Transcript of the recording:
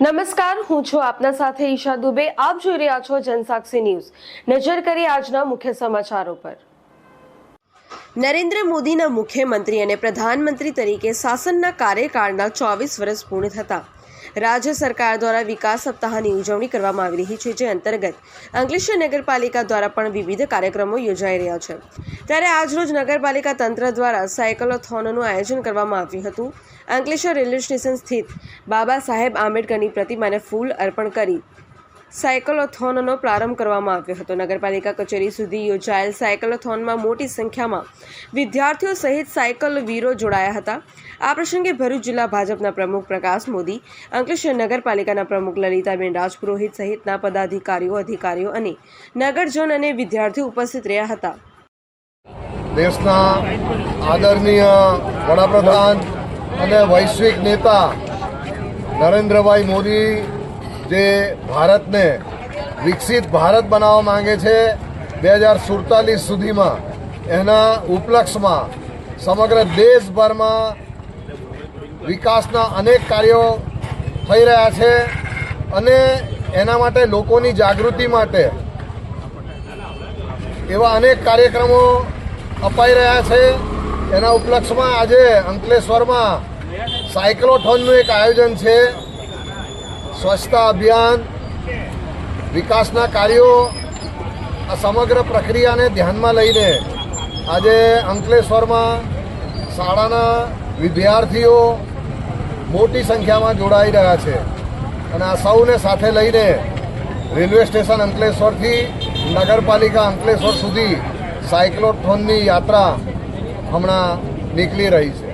નમસ્કાર, હું છું આપના સાથે ઈશા દુબે. આપ જોઈ રહ્યા છો જનસાક્ષી ન્યૂઝ. નજર કરી આજના મુખ્ય સમાચારો પર. નરેન્દ્ર મોદીના મુખ્યમંત્રી અને પ્રધાનમંત્રી તરીકે શાસનના કાર્યકાળના ચોવીસ વર્ષ પૂર્ણ થતા. રાજ્ય સરકાર દ્વારા વિકાસ સપ્તાહની ઉજવણી કરવામાં આવી રહી છે જે અંતર્ગત અંકલેશ્વર નગરપાલિકા દ્વારા પણ વિવિધ કાર્યક્રમો યોજાઈ રહ્યા છે. ત્યારે આજરોજ નગરપાલિકા તંત્ર દ્વારા સાયકલોથોનનું આયોજન કરવામાં આવ્યું હતું. અંકલેશ્વર રેલવે સ્ટેશન સ્થિત બાબા સાહેબ આંબેડકરની પ્રતિમાને ફૂલ અર્પણ કરી સાયકલોથોનનો પ્રારંભ કરવામાં આવ્યો હતો. નગરપાલિકા કચેરી સુધી યોજાયેલ સાયકલોથોનમાં મોટી સંખ્યામાં વિદ્યાર્થીઓ સહિત સાયકલ વીરો જોડાયા હતા. આ પ્રસંગે ભરૂચ જિલ્લા ભાજપના પ્રમુખ પ્રકાશ મોદી, અંકલેશ્વર નગરપાલિકાના પ્રમુખ લલિતાબેન રાજપુરોહિત સહિતના પદાધિકારીઓ, અધિકારીઓ અને નગરજન અને વિદ્યાર્થીઓ ઉપસ્થિત રહ્યા હતા. દેશના આદરણીય વડાપ્રધાન અને વૈશ્વિક નેતા નરેન્દ્રભાઈ મોદી જે ભારતને વિકસિત ભારત બનાવવા માંગે છે, બે હજાર સુડતાલીસ સુધીમાં એના ઉપલક્ષમાં સમગ્ર દેશભરમાં વિકાસના અનેક કાર્યો થઈ રહ્યા છે અને એના માટે લોકોની જાગૃતિ માટે એવા અનેક કાર્યક્રમો અપાઈ રહ્યા છે. એના ઉપલક્ષમાં આજે અંકલેશ્વરમાં સાયક્લોથોનનું એક આયોજન છે. સ્વચ્છતા અભિયાન વિકાસના કાર્યો આ સમગ્ર પ્રક્રિયાને ધ્યાનમાં લઈને આજે અંકલેશ્વરમાં શાળાના વિદ્યાર્થીઓ મોટી સંખ્યામાં જોડાઈ રહ્યા છે. અને આ સૌને સાથે લઈને રેલવે સ્ટેશન અંકલેશ્વરથી નગરપાલિકા અંકલેશ્વર સુધી સાયક્લોથોનની યાત્રા હમણાં નીકળી રહી છે.